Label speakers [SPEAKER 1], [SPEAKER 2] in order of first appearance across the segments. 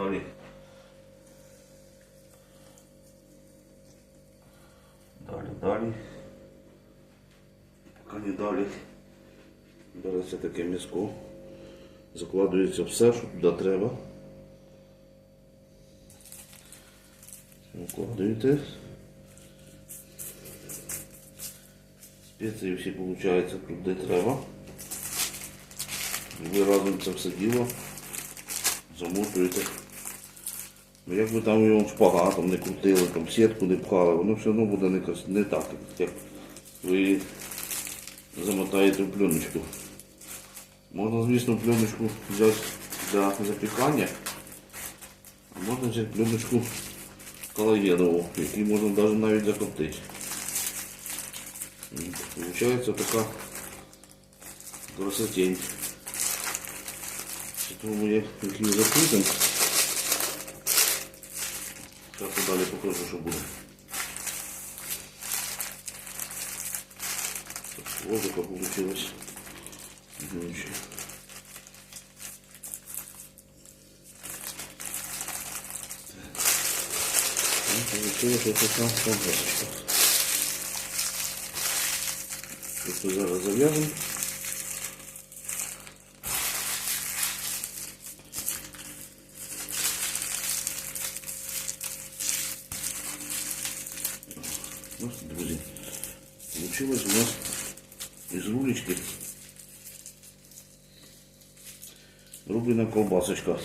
[SPEAKER 1] Далі. Далі, далі. Поки не далі. Береться таке м'язко. Закладується все, що туди треба. Вкладуєте. Спеції всі виходить тут де треба. Ви разом це все діло замотуєте. Ну, Як ви там його шпагатом не крутили, там сітку не пхали, воно все одно буде не, крас- не так, як ви замотаєте в пленочку. Можна, звісно, пленочку взяти для запікання, а можна взяти пленочку колагенову, який можна навіть навіть закоптити. М, Получається така красотень. Тому ми їх їх закрутимо. Зараз далі покажу, що буде. Воздуха получилось. Гнуче. Ну, Получилось вот фабричка. Тут ми зараз зав'яжемо. Ну, друзі, получилось у нас із рулечки рублена колбасочка.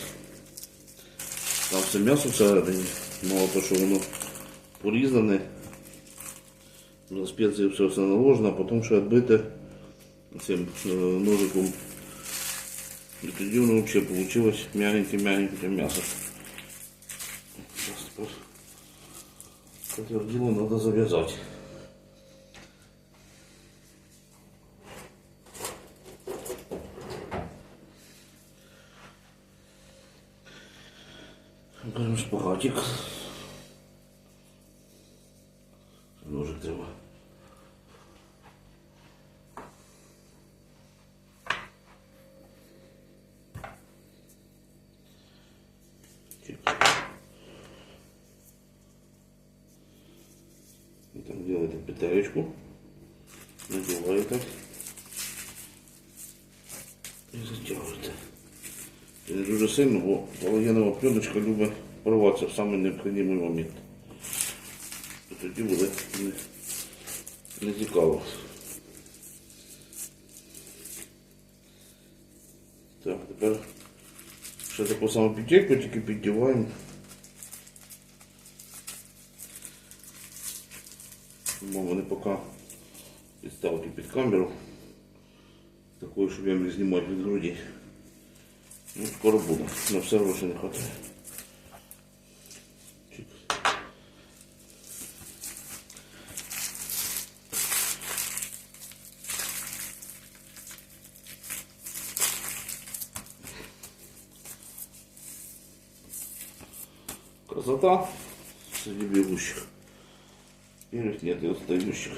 [SPEAKER 1] Там все м'ясо всередині, мало то, що воно порізане, на спеції все все наложено, а потім ще відбите цим е, ножиком. І тоді воно взагалі вийшло мягеньке-мягеньке м'ясо. Зараз тепер это дело Надо завязать. Берем шпагатик. Ножик треба. И так делаете петелечку, надеваете і затягуєте. Дуже сильно, бо колагенова пленочка любить порватися в самий необхідний момент. І тоді буде не, не цікаво. Так, тепер ще таку саму петельку тільки піддіваємо. Бо вони поки підставки під камеру. Такою, щоб я міг знімати від груді. Ну, скоро буде. На все грошей не хватає. Чик. Красота среди бегущих. Первых нет и отстающих.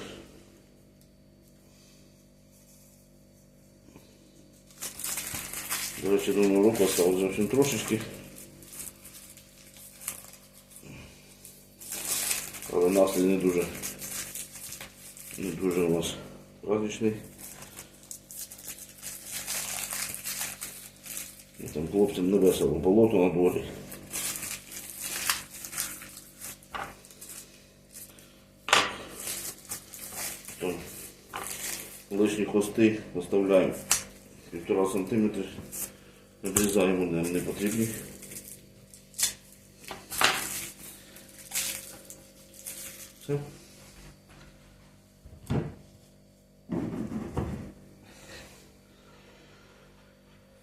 [SPEAKER 1] До речі, думаю, руку осталось зовсім трошечки. Але настрій не дуже, не дуже у нас праздничний. І там хлопцям не весело, болото на дворі. Потом лишні хвости оставляємо півтора сантиметра, обрізаємо нам не потрібні. Все.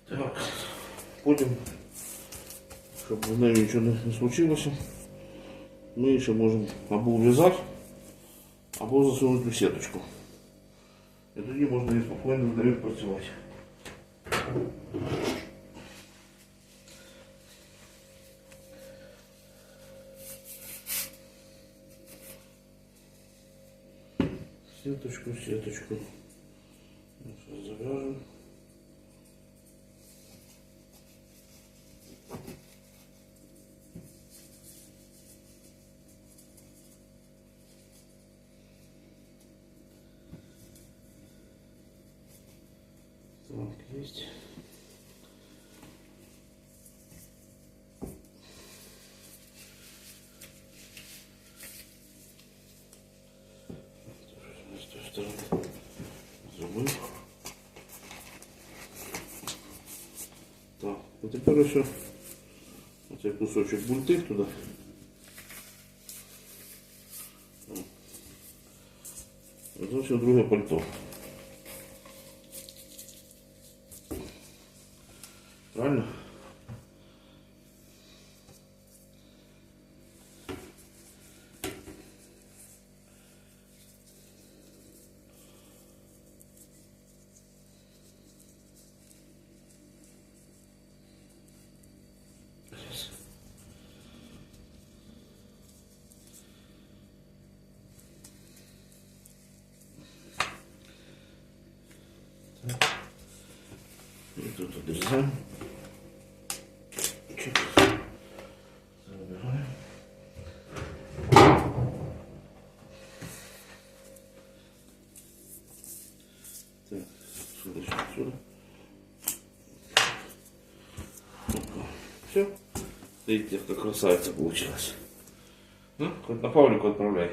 [SPEAKER 1] Так, потім, щоб з нею нічого не случилося, ми її ще можемо або в'язати, або засунути в сіточку. І тоді можна і спокійно з нею працювати. сеточку, сеточку. Сейчас завяжем. Так, есть. Стороны зробив. Так, а тепер ось оцей кусочок бульти туди. Зовсім друге пальто. Правильно? Сейчас. Так. И тут отрезаем. Чик. Забираем. Так, сюда, сюда, сюда. Все. Видите, как красавица получилась. Ну, хоть на Павлику отправляй.